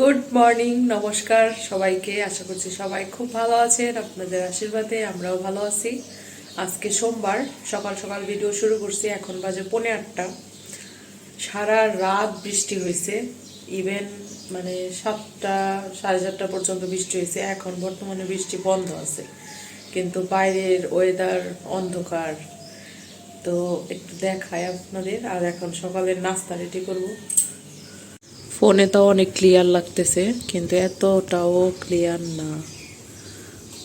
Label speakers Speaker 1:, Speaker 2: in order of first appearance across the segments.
Speaker 1: Good morning নমস্কার সবাইকে। আশা করছি সবাই খুব ভালো আছেন, আপনাদের আশীর্বাদে আমরাও ভালো আছি। আজকে সোমবার, সকাল সকাল ভিডিও শুরু করছি, এখন বাজে পৌনে আটটা। সারা রাত বৃষ্টি হয়েছে ইভেন মানে সাতটা, সাড়ে চারটা পর্যন্ত বৃষ্টি হয়েছে এখন বর্তমানে বৃষ্টি বন্ধ আছে। কিন্তু বাইরের ওয়েদার অন্ধকার। তো একটু দেখায় আপনাদের, আর এখন সকালের নাস্তা রেডি করব। ফোনে তো অনেক ক্লিয়ার লাগতেছে, কিন্তু এতটাও ক্লিয়ার না।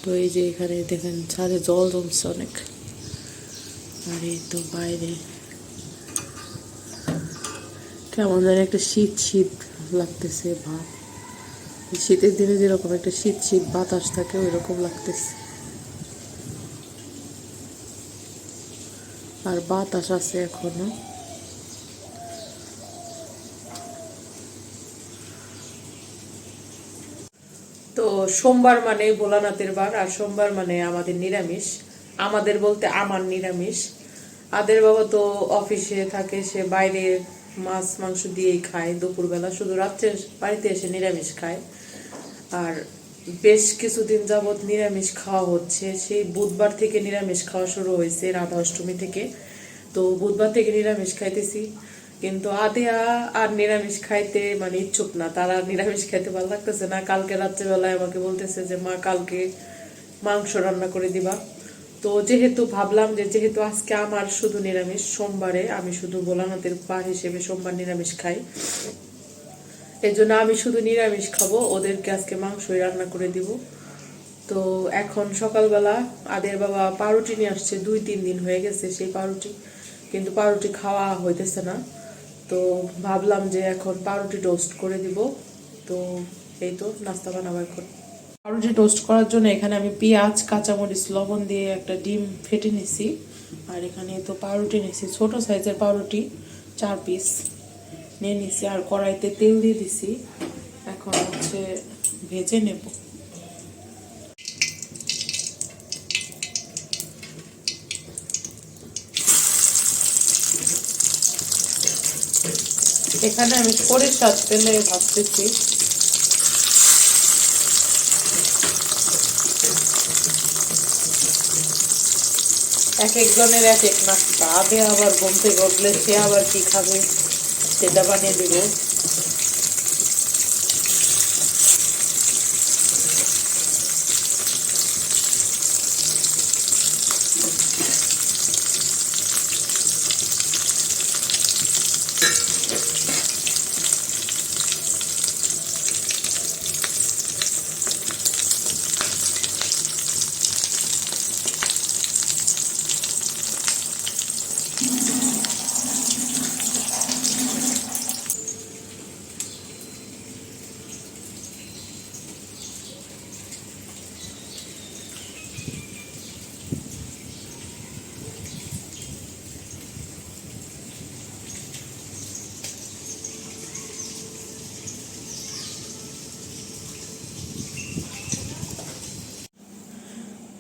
Speaker 1: তো এই যে এখানে দেখেন, ছাদে জল জমছে অনেক। আর এই তো বাইরে কেমন জানি একটা শীত শীত লাগতেছে, ভাব। শীতের দিনে যেরকম একটা শীত শীত বাতাস থাকে ওই রকম লাগতেছে। আর বাতাস আছে এখনও তো সোমবার মানে ভোলানাথের বার, আর সোমবার মানে আমাদের নিরামিষ। আমাদের বলতে আমার নিরামিষ। আদের বাবা তো অফিসে থাকে, সে বাইরে মাছ, মাংস দিয়েই খায় দুপুরবেলা, শুধু রাত্রে বাড়িতে এসে নিরামিষ খায়। আর বেশ কিছুদিন যাবৎ নিরামিষ খাওয়া হচ্ছে। সেই বুধবার থেকে নিরামিষ খাওয়া শুরু হয়েছে, রাধা অষ্টমী থেকে। তো বুধবার থেকে নিরামিষ খাইতেছি। কিন্তু আদেয়া আর নিরামিষ খাইতে মানে ইচ্ছুক না। তারা নিরামিষ খাইতে ভালো লাগতেছে না। কালকে রাত্রেবেলায় আমাকে বলতেছে যে, মা, কালকে মাংস রান্না করে দিবা। তো যেহেতু ভাবলাম যে, যেহেতু আজকে আমার শুধু নিরামিষ, সোমবারে আমি শুধু ভোলানাথের পার হিসেবে সোমবার নিরামিষ খাই। এই জন্য আমি শুধু নিরামিষ খাব। ওদেরকে আজকে মাংসই রান্না করে দিব। তো এখন সকালবেলা আদের বাবা পাউরুটি নিয়ে আসছে। দুই তিন দিন হয়ে গেছে সেই পাউরুটি। কিন্তু পাউরুটি খাওয়া হইতেছে না। তো ভাবলাম যে এখন পাউরুটি টোস্ট করে দিব। তো এই তো নাস্তা বানাবো এখন। পাউরুটি টোস্ট করার জন্য এখানে আমি পেঁয়াজ, কাঁচামরিচ, লবণ দিয়ে একটা ডিম ফেটে নিছি। আর এখানে তো পাউরুটি নিছি, ছোট সাইজের পাউরুটি, চার পিস নিয়ে নিছি। আর কড়াইতে তেল দিয়ে দিছি। এখন হচ্ছে ভেজে নেব। এখানে আমি সরিষার তেলে ভাবতেছি। এক একজনের এক এক নাস্তা। আগে আবার ঘুম গড়লে সে আবার কি খাবে? সেটা বানিয়ে দেব।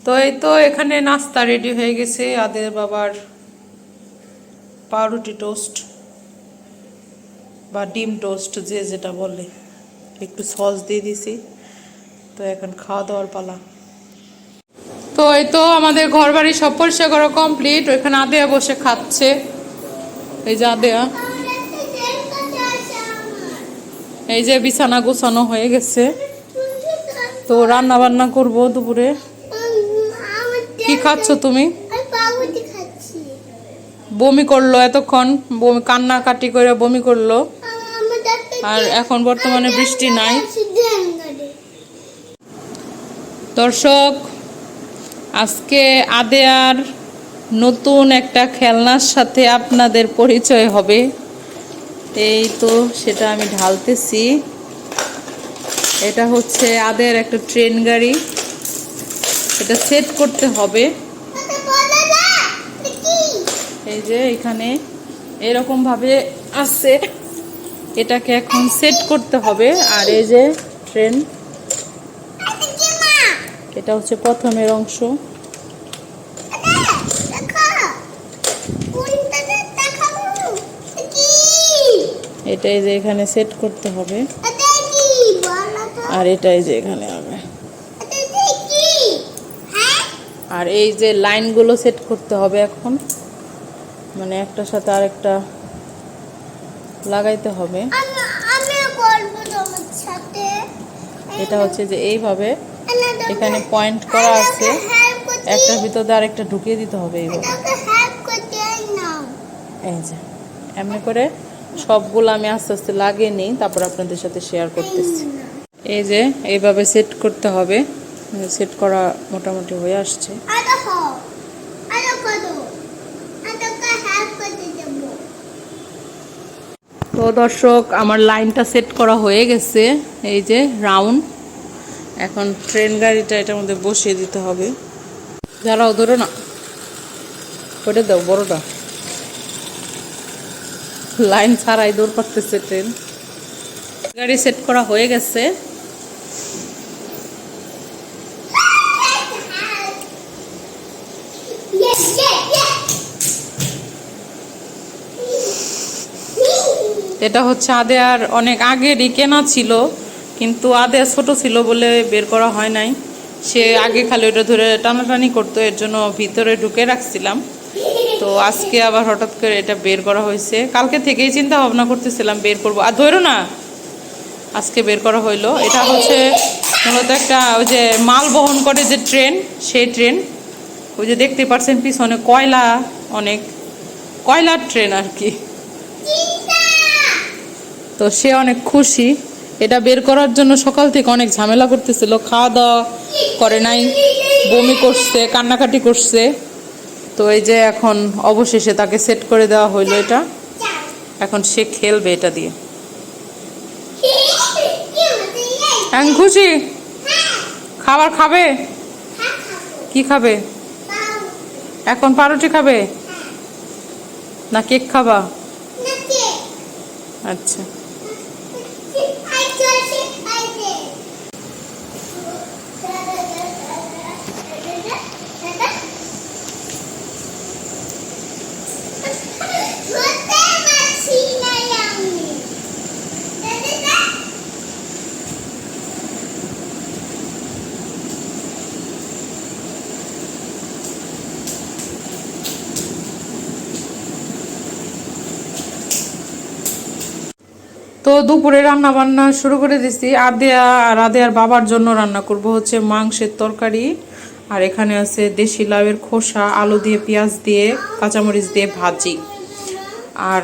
Speaker 1: তো এই তো এখানে নাস্তা রেডি হয়ে গেছে আদের বাবার পাউরুটি টোস্ট বা ডিম টোস্ট, যে যেটা বলে। একটু সস দিয়ে দিছি। তো এখন খাওয়া দাওয়ার পালা। তো এই তো আমাদের ঘর বাড়ি সব পরিষ্কার করা কমপ্লিট। ওইখানে আদেয়া বসে খাচ্ছে। এই যে আদেয়া। এই যে বিছানা গোছানো হয়ে গেছে। তো রান্না বান্না করব দুপুরে। কি খাচ্ছ তুমি? বমি করল এতক্ষণ বমি কান্নাকাটি করে বমি করল। আর এখন বর্তমানে বৃষ্টি নাই। দর্শক আজকে আদেয়ার নতুন একটা খেলনার সাথে আপনাদের পরিচয় হবে। এই তো সেটা আমি ঢালতেছি। এটা হচ্ছে আদের একটা ট্রেন গাড়ি। এটা সেট করতে হবে। এই যে এখানে এরকম ভাবে আছে। এটাকে এখন সেট করতে হবে। আর এই যে ট্রেন এটা হচ্ছে প্রথমের অংশ। এটাই যে এখানে সেট করতে হবে। আর এটাই যে এখানে হবে আর এই যে লাইনগুলো সেট করতে হবে এখন মানে একটার সাথে আর একটা লাগাইতে হবে। এটা হচ্ছে যে এইভাবে এখানে পয়েন্ট করা আছে। একটার ভিতরে আরেকটা ঢুকিয়ে দিতে হবে এইভাবে। এই যে এমনি করে সবগুলো আমি আস্তে আস্তে লাগিয়ে নিই তারপর আপনাদের সাথে শেয়ার করতেছি। এই যে এইভাবে সেট করতে হবে। সেট করা মোটামুটি হয়ে আসছে। তো দর্শক আমার লাইনটা সেট করা হয়ে গেছে এই যে রাউন্ড এখন ট্রেন গাড়িটা এটার মধ্যে বসিয়ে দিতে হবে। যারাও ধরো না। ওটা দাও বড়টা। লাইন ছাড়াই দৌড় পারতেছে ট্রেন গাড়ি সেট করা হয়ে গেছে। এটা হচ্ছে আদে আর অনেক আগেরই, কেনা ছিল, কিন্তু আদে ছোট ছিল বলে বের করা হয় নাই। সে আগে খালি ওটা ধরে টানাটানি করতো, এর জন্য ভিতরে ঢুকে রাখছিলাম। তো আজকে আবার হঠাৎ করে এটা বের করা হয়েছে। কালকে থেকেই চিন্তা ভাবনা করতেছিলাম বের করব। আর ধরো না, আজকে বের করা হইল। এটা হচ্ছে মূলত একটা ওই যে মাল বহন করে যে ট্রেন, সেই ট্রেন। ওই যে দেখতে পাচ্ছেন পিছনে কয়লা অনেক, কয়লার ট্রেন আর কি। তো সে অনেক খুশি। এটা বের করার জন্য সকাল থেকে অনেক ঝামেলা করতেছিল। খাওয়া দাওয়া করে নাই বমি করছে কান্নাকাটি করছে। তো এই যে এখন অবশেষে তাকে সেট করে দেওয়া হইল এটা। এখন সে খেলবে এটা দিয়ে। এখন খুশি? খাবার খাবে? কি খাবে? এখন পাউরুটি খাবে? না কেক খাবা? আচ্ছা। তো দুপুরে রান্না বান্না শুরু করে দিছি। আদেয়া আর আদেয়ার বাবার জন্য রান্না করব হচ্ছে মাংসের তরকারি। আর এখানে আছে দেশি লাউয়ের খোসা, আলু দিয়ে পেঁয়াজ দিয়ে কাঁচামরিচ দিয়ে ভাজি। আর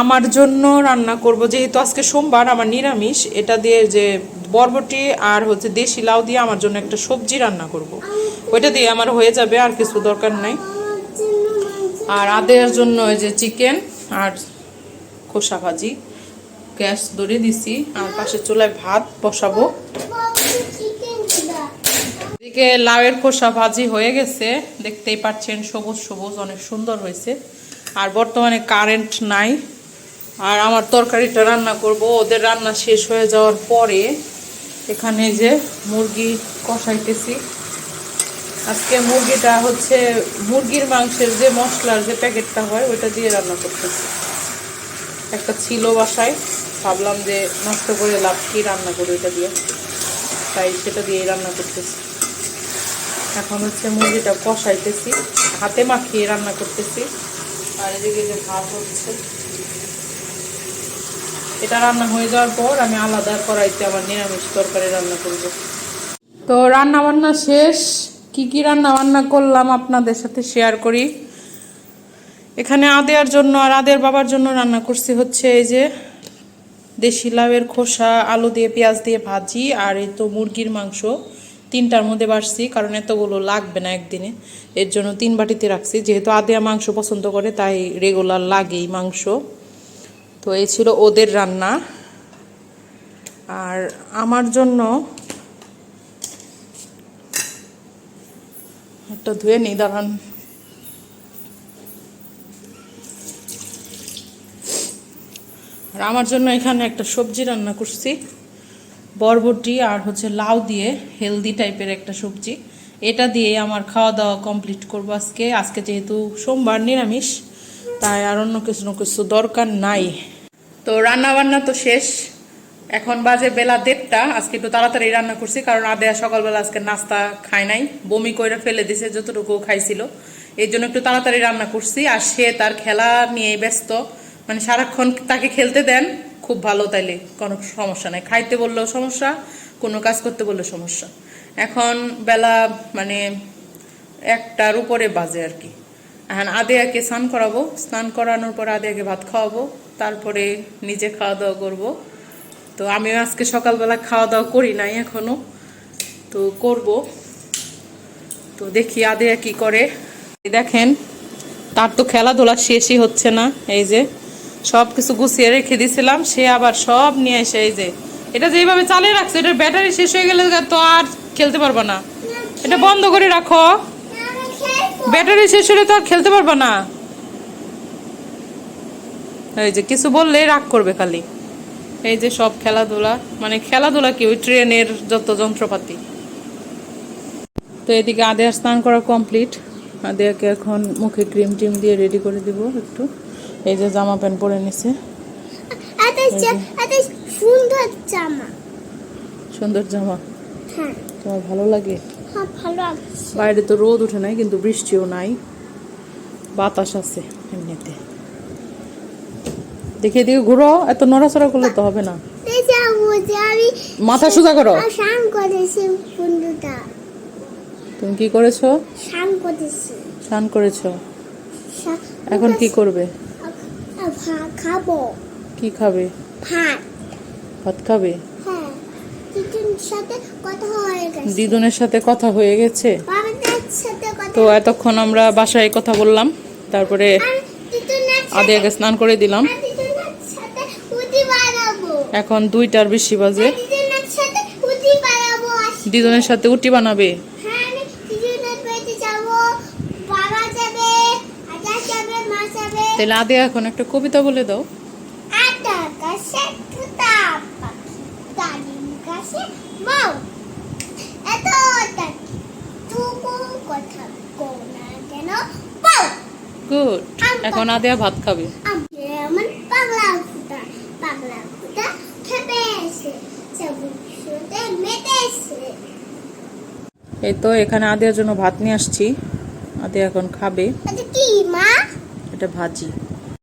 Speaker 1: আমার জন্য রান্না করব যেহেতু আজকে সোমবার, আমার নিরামিষ, এটা দিয়ে যে বরবটি আর হচ্ছে দেশি লাউ দিয়ে আমার জন্য একটা সবজি রান্না করব। ওইটা দিয়ে আমার হয়ে যাবে, আর কিছু দরকার নাই। আর আদেয়ার জন্য ওই যে চিকেন আর খোসা ভাজি। গ্যাস ধরে দিছি, আর পাশে চুলায় ভাত বসাবো। এদিকে লাউয়ের খোসা ভাজি হয়ে গেছে, দেখতেই পাচ্ছেন সবুজ সবুজ, অনেক সুন্দর হয়েছে। আর বর্তমানে কারেন্ট নাই, আর আমার তরকারিটা রান্না করব, ওদের রান্না শেষ হয়ে যাওয়ার পরে এখানে যে মুরগি কষাইতেছি। আজকে মুরগিটা হচ্ছে মুরগির মাংসের যে মশলার যে প্যাকেটটা হয়, ওইটা দিয়ে রান্না করতেছি। একটা ছিল বাসায়। ভাবলাম যে নষ্ট করে লাভ কি রান্না করি ওইটা দিয়ে। তাই সেটা দিয়ে রান্না করতেছি। এখন হচ্ছে মুরগিটা কষাইতেছি, হাতে মাখিয়ে রান্না করতেছি। আর এদিকে যে ভাত হচ্ছে। এটা রান্না হয়ে যাওয়ার পর আমি আলাদা কড়াইতে আমার নিরামিষ তরকারি রান্না করব। তো রান্না বান্না শেষ। কি কি রান্না বান্না করলাম আপনাদের সাথে শেয়ার করি। এখানে আদেয়ার জন্য আর আদের বাবার জন্য রান্না করছি হচ্ছে এই যে দেশি লাউয়ের খোসা, আলু দিয়ে, পেঁয়াজ দিয়ে ভাজি আর এই তো মুরগির মাংস। তিনটার মধ্যে বাড়ছি কারণ এতগুলো লাগবে না একদিনে। এর জন্য তিন বাটিতে রাখছি। যেহেতু আদেয়া মাংস পছন্দ করে, তাই রেগুলার লাগেই মাংস। তো এই ছিল ওদের রান্না। আর আমার জন্য একটা ধুয়ে নিই, দাঁড়ান। আমার জন্য এখানে একটা সবজি রান্না করছি। বরবটি আর হচ্ছে লাউ দিয়ে হেলদি টাইপের একটা সবজি। এটা দিয়ে আমার খাওয়া দাওয়া কমপ্লিট করব আজকে। আজকে যেহেতু সোমবার, নিরামিষ, তাই আর অন্য কিছু না কিছু দরকার নাই। তো রান্না বান্না তো শেষ। এখন বাজে বেলা দেড়টা। আজকে একটু তাড়াতাড়ি রান্না করছি, কারণ আদেয়া সকালবেলা আজকে নাস্তা খায় নাই। বমি কইরা ফেলে দিছে, যতটুকু খাইছিল। এই জন্য একটু তাড়াতাড়ি রান্না করছি। আর সে তার খেলা নিয়ে ব্যস্ত। মানে সারাক্ষণ তাকে খেলতে দেন, খুব ভালো তাইলে, কোনো সমস্যা নাই। খাইতে বললেও সমস্যা, কোনো কাজ করতে বললেও সমস্যা। এখন বেলা মানে একটার উপরে বাজে আর কি। এখন আদেয়াকে স্নান করাবো, স্নান করানোর পর আদেয়াকে ভাত খাওয়াবো, তারপরে নিজে খাওয়া দাওয়া করব। তো আমিও আজকে সকালবেলা খাওয়া দাওয়া করি নাই এখনও তো করব। তো দেখি আদেয়া কি করে। দেখেন, তার তো খেলাধুলা শেষই হচ্ছে না, এই যে। সব কিছু গুছিয়ে রেখে দিয়েছিলাম সে আবার সব নিয়ে এসে এই যে, এটা যেভাবে চালিয়ে রাখছে, এটার ব্যাটারি শেষ হয়ে গেলে তো আর খেলতে পারবে না। এটা বন্ধ করে রাখো। ব্যাটারি শেষ হলে তো আর খেলতে পারবে না। এই যে কিছু বললে রাগ করবে খালি। এই যে সব খেলাধুলা মানে খেলাধুলা কি ওই ট্রেনের যত যন্ত্রপাতি। তো এদিকে আদেয়ার স্নান করা কমপ্লিট আদেয়াকে এখন মুখে ক্রিম টিম দিয়ে রেডি করে দিব একটু। এই যে জামা প্যান্ট পরে নিছে।
Speaker 2: সুন্দর জামা।
Speaker 1: সুন্দর জামা।
Speaker 2: হ্যাঁ।
Speaker 1: তোমার ভালো লাগে?
Speaker 2: হ্যাঁ
Speaker 1: বাইরে তো রোদ উঠে নাই কিন্তু বৃষ্টিও নাই। বাতাস আছে এমনিতে। দেখে দিকে ঘুরো এত নড়াচড়া করলে তো হবে না। মাথা সোজা করো। তুমি কি করেছ?
Speaker 2: স্নান করেছি।
Speaker 1: এখন কি করবে?
Speaker 2: ভাত খাব।
Speaker 1: কি খাবে?
Speaker 2: ভাত।
Speaker 1: ভাত খাবে?
Speaker 2: হ্যাঁ। দিদির সাথে কথা হয়ে গেছে।
Speaker 1: দিদুনের সাথে কথা হয়ে গেছে? তো এতক্ষণ আমরা বাসায় কথা বললাম। তারপরে আদিয়াকে স্নান করে দিলাম। এখন দুইটার বেশি বাজে।
Speaker 2: দিদুনের সাথে
Speaker 1: উটি বানাবে
Speaker 2: হ্যাঁ আমি দিদুনের বাড়িতে যাব বাবা যাবে আজা যাবে মা যাবে
Speaker 1: তাহলে আদিয়া এখন একটা কবিতা বলে দাও। গুড এখন আদিয়া ভাত খাবে। এই তো এখানে আদিয়ার জন্য ভাত নিয়ে আসছি। আদিয়া এখন খাবে। এটা ভাজি।